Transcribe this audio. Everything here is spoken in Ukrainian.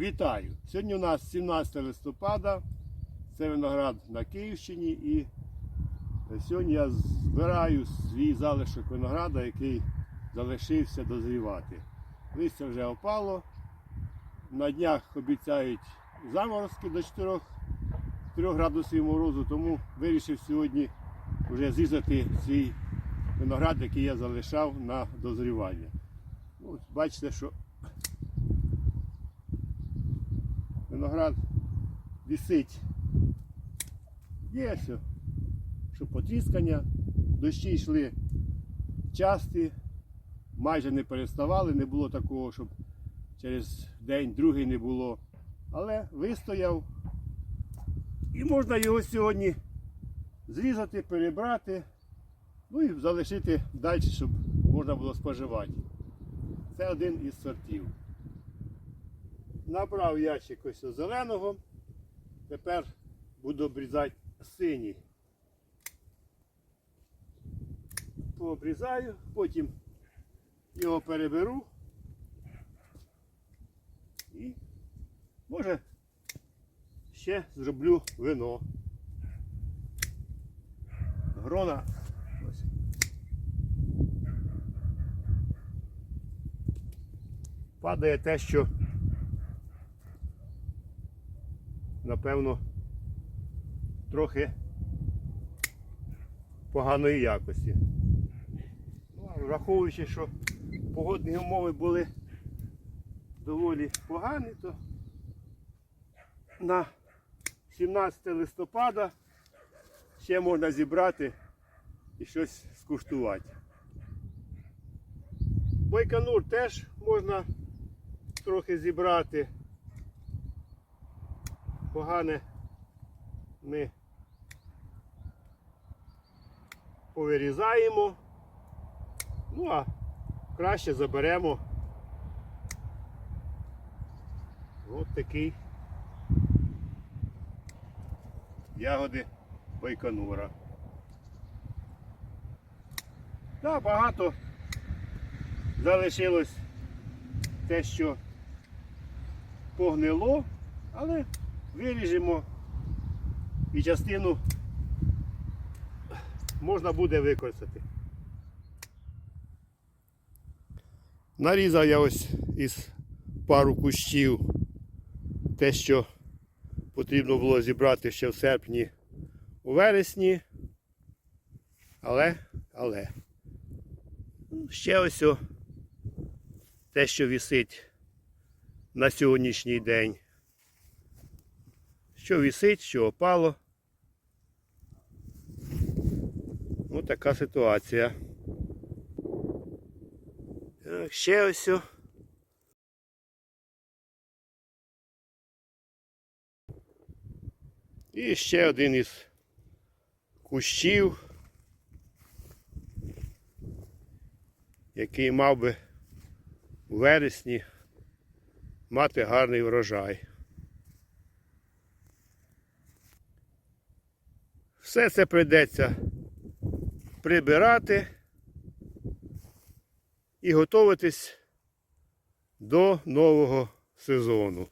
Вітаю! Сьогодні у нас 17 листопада, це виноград на Київщині і сьогодні я збираю свій залишок винограда, який залишився дозрівати. Листя вже опало. На днях обіцяють заморозки до 4, 4 градусів морозу, тому вирішив сьогодні вже зрізати свій виноград, який я залишав на дозрівання. Ну, бачите, що виноград висить. Є все, що потріскання, дощі йшли часті, майже не переставали, не було такого, щоб через день, другий не було. Але вистояв. І можна його сьогодні зрізати, перебрати, ну і залишити далі, щоб можна було споживати. Це один із сортів. Набрав ящик ось зеленого. Тепер буду обрізати синій. Пообрізаю, потім його переберу. І може ще зроблю вино. Грона. Падає те, що напевно, трохи поганої якості. Ну, враховуючи, що погодні умови були доволі погані, то на 17 листопада ще можна зібрати і щось скуштувати. Бойканур теж можна трохи зібрати погане ми повирізаємо, ну а краще заберемо от такий ягоди байконура. Так, багато залишилось те, що погнило, але виріжемо і частину можна буде використати. Нарізав я ось із пару кущів те, що потрібно було зібрати ще в серпні у вересні. Але, але, ну, ще ось те, що висить на сьогоднішній день що висить, що опало. Ось така ситуація. Так, ще ось. І ще один із кущів, який мав би у вересні мати гарний врожай. Все це прийдеться прибирати і готуватись до нового сезону.